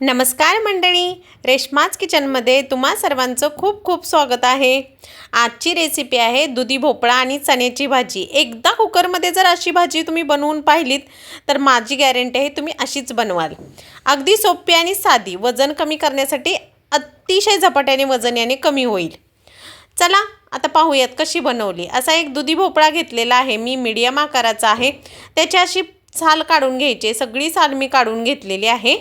नमस्कार मंडळी. रेश्माज किचनमध्ये तुम्हा सर्वांचं खूप खूप स्वागत आहे. आजची रेसिपी आहे दुधी भोपळा आणि चण्याची भाजी. एकदा कुकरमध्ये जर अशी भाजी तुम्ही बनवून पाहिलीत तर माझी गॅरंटी आहे तुम्ही अशीच बनवाल. अगदी सोपी आणि साधी. वजन कमी करण्यासाठी अतिशय झपाट्याने वजन याने कमी होईल. चला आता पाहूयात कशी बनवली. असा एक दुधी भोपळा घेतलेला आहे. मी मीडियम आकाराचा आहे. त्याची अशी साल काढून घ्यायची सगळी साल मी काढून घेतलेली आहे.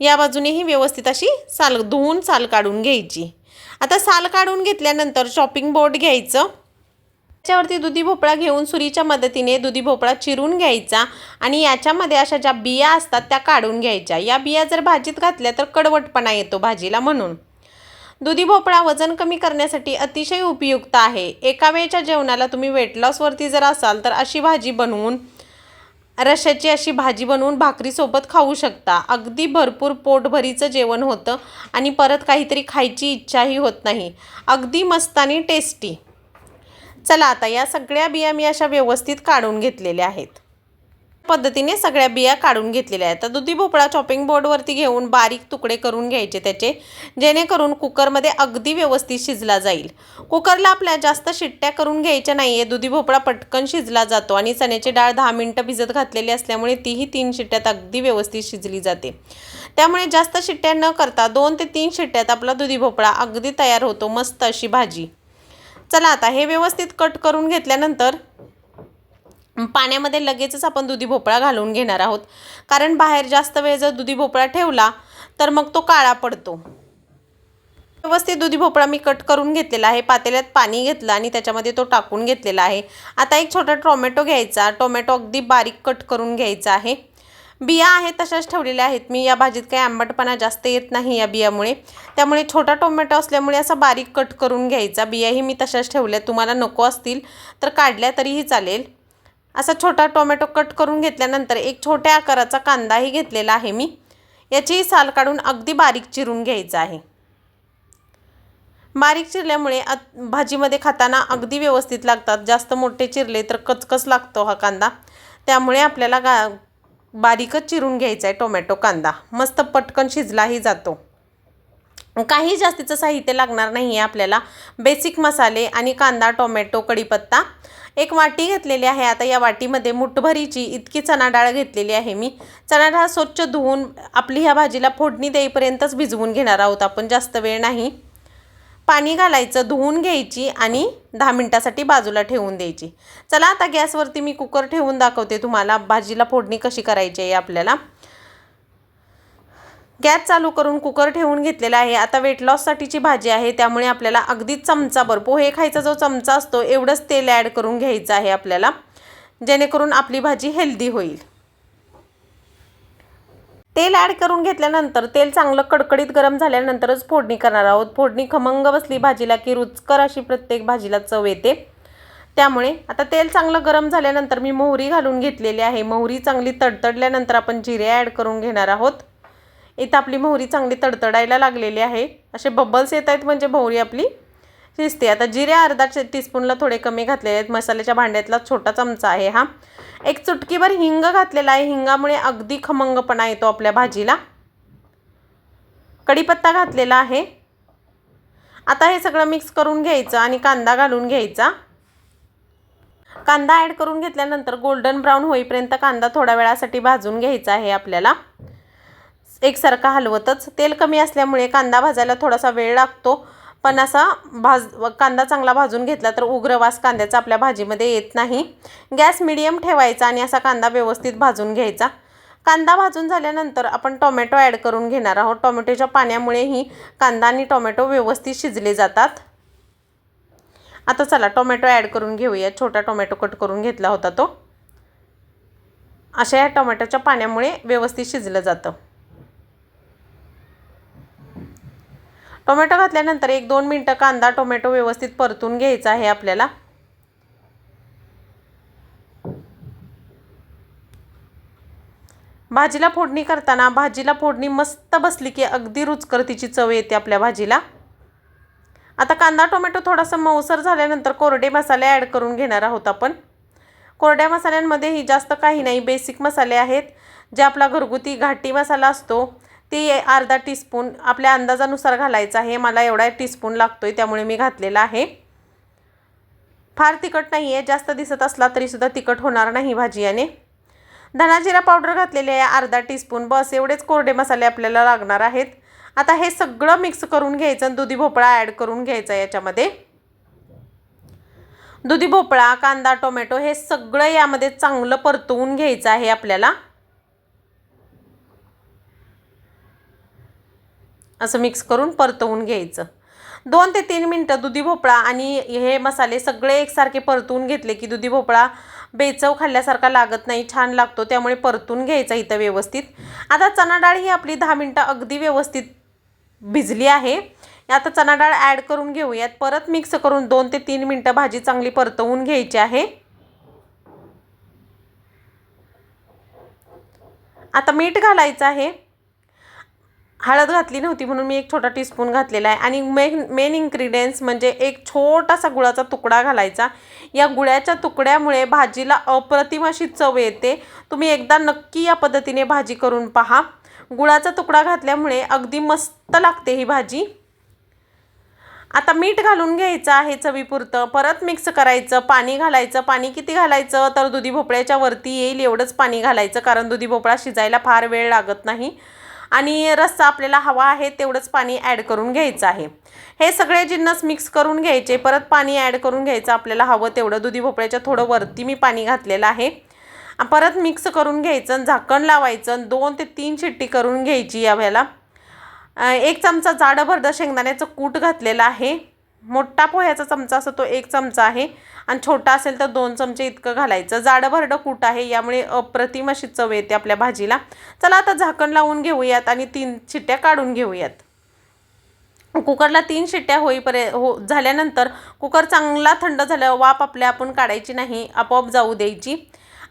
या बाजूनेही व्यवस्थित अशी साल धुवून साल काढून घ्यायची. आता साल काढून घेतल्यानंतर शॉपिंग बोर्ड घ्यायचं. त्याच्यावरती दुधी भोपळा घेऊन सुरीच्या मदतीने दुधी भोपळा चिरून घ्यायचा आणि याच्यामध्ये अशा ज्या बिया असतात त्या काढून घ्यायच्या. या बिया जर भाजीत घातल्या तर कडवटपणा येतो भाजीला म्हणून. दुधी भोपळा वजन कमी करण्यासाठी अतिशय उपयुक्त आहे. एका वेळच्या जेवणाला तुम्ही वेट लॉसवरती जर असाल तर अशी भाजी बनवून रशाची अशी भाजी बनवून भाकरीसोबत खाऊ शकता. अगदी भरपूर पोटभरीचं जेवण होतं आणि परत काहीतरी खायची इच्छाही होत नाही. अगदी मस्त आणि टेस्टी चला आता या सगळ्या बिया मी अशा व्यवस्थित काढून घेतलेल्या आहेत. पद्धतीने सगळ्या बिया काढून घेतलेल्या आहेत. तर दुधी भोपळा चॉपिंग बोर्डवरती घेऊन बारीक तुकडे करून घ्यायचे त्याचे जेणेकरून कुकरमध्ये अगदी व्यवस्थित शिजला जाईल. कुकरला आपल्या जास्त शिट्ट्या करून घ्यायच्या नाही आहे दुधी भोपळा पटकन शिजला जातो आणि चण्याची डाळ दहा मिनटं भिजत घातलेली असल्यामुळे तीही तीन शिट्ट्यात अगदी व्यवस्थित शिजली जाते. त्यामुळे जास्त शिट्ट्या न करता दोन ते तीन शिट्ट्यात आपला दुधी भोपळा अगदी तयार होतो. मस्त अशी भाजी. चला आता हे व्यवस्थित कट करून घेतल्यानंतर पाण्यामध्ये लगेचच आपण दुधी भोपळा घालून घेणार आहोत. कारण बाहेर जास्त वेळ जर दुधी भोपळा ठेवला तर मग तो काळा पडतो. व्यवस्थित दुधी भोपळा मी कट करून घेतलेला आहे. पातेल्यात पाणी घेतलं आणि त्याच्यामध्ये तो टाकून घेतलेला आहे. आता एक छोटा टोमॅटो घ्यायचा. टोमॅटो अगदी बारीक कट करून घ्यायचा आहे. बिया आहेत तशाच ठेवलेल्या आहेत. मी या भाजीत काही आंबटपणा जास्त येत नाही या बियामुळे. त्यामुळे छोटा टोमॅटो असल्यामुळे असा बारीक कट करून घ्यायचा. बियाही मी तशाच ठेवल्या तुम्हाला नको असतील तर काढल्या तरीही चालेल. असा छोटा टोमॅटो कट करून घेतल्यानंतर एक छोट्या आकाराचा कांदाही घेतलेला आहे मी. याचीही साल काढून अगदी बारीक चिरून घ्यायचा आहे. बारीक चिरल्यामुळे भाजीमध्ये खाताना अगदी व्यवस्थित लागतात. जास्त मोठे चिरले तर कचकच लागतो हा कांदा. त्यामुळे आपल्याला गा बारीकच चिरून घ्यायचा आहे टोमॅटो कांदा. मस्त पटकन शिजलाही जातो. काही जास्तीचं साहित्य लागणार नाही आहे आपल्याला. बेसिक मसाले आणि कांदा टोमॅटो कढीपत्ता. एक वाटी घेतलेली आहे. आता या वाटीमध्ये मुठभरीची इतकी चणा डाळ घेतलेली आहे मी. चणा डाळ स्वच्छ धुवून आपली ह्या भाजीला फोडणी देईपर्यंतच भिजवून घेणार आहोत आपण. जास्त वेळ नाही. पाणी घालायचं धुवून घ्यायची आणि दहा मिनटासाठी बाजूला ठेवून द्यायची. चला आता गॅसवरती मी कुकर ठेवून दाखवते तुम्हाला. भाजीला फोडणी कशी करायची आहे आपल्याला. गॅस चालू करून कुकर ठेवून घेतलेला आहे. आता वेट लॉससाठीची भाजी आहे. त्यामुळे आपल्याला अगदी चमचाभर पोहे खायचा जो चमचा असतो एवढंच तेल ॲड करून घ्यायचं आहे आपल्याला. जेणेकरून आपली भाजी हेल्दी होईल. तेल ॲड करून घेतल्यानंतर तेल चांगलं कडकडीत गरम झाल्यानंतरच फोडणी करणार आहोत. फोडणी खमंग बसली भाजीला की रुचकर अशी प्रत्येक भाजीला चव येते. त्यामुळे आता तेल चांगलं गरम झाल्यानंतर मी मोहरी घालून घेतलेली आहे. मोहरी चांगली तडतडल्यानंतर आपण जिरे ॲड करून घेणार आहोत. इथं आपली मोहरी चांगली तडतडायला लागलेली आहे. असे बबल्स येत आहेत म्हणजे मोहरी आपली शिजते. आता जिरे अर्धा टीस्पूनला थोडे कमी घातलेले आहेत. मसाल्याच्या भांड्यातला छोटा चमचा आहे हा. एक चुटकीभर हिंग घातलेला आहे. हिंगामुळे अगदी खमंगपणा येतो आपल्या भाजीला. कढीपत्ता घातलेला आहे. आता हे सगळं मिक्स करून घ्यायचं आणि कांदा घालून घ्यायचा. कांदा ॲड करून घेतल्यानंतर गोल्डन ब्राऊन होईपर्यंत कांदा थोड्या वेळासाठी भाजून घ्यायचा आहे आपल्याला. एकसारखा हलवतच. तेल कमी असल्यामुळे कांदा भाजायला थोडासा वेळ लागतो. पण असा भाज कांदा चांगला भाजून घेतला तर उग्र वास कांद्याचा आपल्या भाजीमध्ये येत नाही. गॅस मिडियम ठेवायचा आणि असा कांदा व्यवस्थित भाजून घ्यायचा. कांदा भाजून झाल्यानंतर आपण टोमॅटो ॲड करून घेणार आहोत. टोमॅटोच्या पाण्यामुळेही कांदा आणि टोमॅटो व्यवस्थित शिजले जातात. आता चला टोमॅटो ॲड करून घेऊया. छोटा टोमॅटो कट करून घेतला होता तो. अशा या टोमॅटोच्या पाण्यामुळे व्यवस्थित शिजलं जातं. टोमॅटो घातल्यानंतर एक दोन मिनटं कांदा टोमॅटो व्यवस्थित परतून घ्यायचा आहे आपल्याला. भाजीला फोडणी करताना भाजीला फोडणी मस्त बसली की अगदी रुचकर तिची चव येते आपल्या भाजीला. आता कांदा टोमॅटो थोडासा मऊसर झाल्यानंतर कोरडे मसाले ॲड करून घेणार आहोत आपण. कोरड्या मसाल्यांमध्येही जास्त काही नाही बेसिक मसाले आहेत. जे आपला घरगुती घाटी मसाला असतो ती अर्धा टीस्पून आपल्या अंदाजानुसार घालायचा आहे. मला एवढा टीस्पून आहे त्यामुळे मी घातलेला आहे. फार तिखट नाही आहे जास्त दिसत असला तरीसुद्धा तिखट होणार नाही भाजी याने धना जिरा पावडर घातलेली आहे अर्धा टीस्पून बस एवढेच कोरडे मसाले आपल्याला लागणार आहेत. आता हे सगळं मिक्स करून घ्यायचं आणि दुधी भोपळा ॲड करून घ्यायचा याच्यामध्ये. दुधी भोपळा कांदा टोमॅटो हे सगळं यामध्ये चांगलं परतवून घ्यायचं आहे आपल्याला. असं मिक्स करून परतवून घ्यायचं. दोन ते तीन मिनटं दुधी भोपळा आणि हे मसाले सगळे एकसारखे परतवून घेतले की दुधी भोपळा बेचव खाल्ल्यासारखा लागत नाही छान लागतो त्यामुळे परतून घ्यायचा इथं व्यवस्थित. आता चणा डाळ ही आपली दहा मिनटं अगदी व्यवस्थित भिजली आहे. आता चणा डाळ ॲड करून घेऊयात. परत मिक्स करून दोन ते तीन मिनटं भाजी चांगली परतवून घ्यायची आहे. आता मीठ घालायचं आहे. हळद घातली नव्हती म्हणून मी एक छोटा टीस्पून घातलेला आहे. आणि मेन मेन इन्ग्रेडियंट्स म्हणजे एक छोटासा गुळाचा तुकडा घालायचा. या गुळाच्या तुकड्यामुळे भाजीला अप्रतिम अशी चव येते. तुम्ही एकदा नक्की या पद्धतीने भाजी करून पहा. गुळाचा तुकडा घातल्यामुळे अगदी मस्त लागते ही भाजी. आता मीठ घालून घ्यायचं आहे चवीपुरतं. परत मिक्स करायचं पाणी घालायचं. पाणी किती घालायचं? तर दुधी भोपळ्याच्या वरती येईल एवढंच पाणी घालायचं. कारण दुधी भोपळा शिजायला फार वेळ लागत नाही. आणि रस्सा आपल्याला हवा आहे तेवढंच पाणी ॲड करून घ्यायचं आहे. हे सगळे जिन्नस मिक्स करून घ्यायचे परत पाणी ॲड करून घ्यायचं आपल्याला हवं तेवढं. दुधी भोपळ्याच्या थोडं वरती मी पाणी घातलेलं आहे. परत मिक्स करून घ्यायचं आणि झाकण लावायचं दोन ते तीन शिट्टी करून घ्यायची यावेळेला. एक चमचा जाडं भरदा शेंगदाण्याचं कूट घातलेलं आहे. मोठा पोह्याचा चमचा असतो तो एक चमचा आहे. आणि छोटा असेल तर दोन चमचे इतकं घालायचं. जाडं भरडं कूट आहे यामुळे अप्रतिम अशी चव येते आपल्या भाजीला. चला आता झाकण लावून घेऊयात आणि तीन शिट्ट्या काढून घेऊयात. कुकरला तीन शिट्ट्या होईपर्यंत हो झाल्यानंतर कुकर चांगला थंड झाल्यावर वाफ आपल्या आपण काढायची नाही आपोआप जाऊ द्यायची.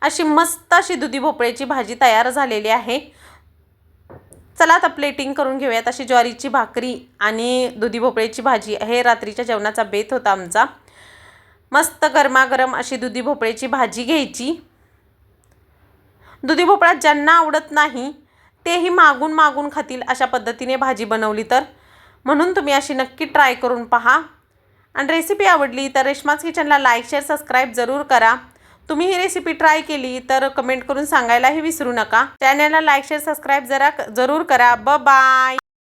अशी मस्त अशी दुधी भोपळ्याची भाजी तयार झालेली आहे. चला आता प्लेटिंग करून घेऊयात. अशी ज्वारीची भाकरी आणि दुधी भोपळ्याची भाजी हे रात्रीच्या जेवणाचा बेत होता आमचा. मस्त गरमागरम अशी दुधी भोपळ्याची भाजी घ्यायची. दुधी भोपळा ज्यांना आवडत नाही तेही मागून मागून खातील अशा पद्धतीने भाजी बनवली तर. म्हणून तुम्ही अशी नक्की ट्राय करून पहा. आणि रेसिपी आवडली तर रेशमाज किचनला लाईक शेअर सबस्क्राईब जरूर करा. तुम्ही ही रेसिपी ट्राय केली तर कमेंट करून सांगायलाही विसरू नका. चॅनलला लाईक शेअर सबस्क्राईब जरा जरूर करा. ब बाय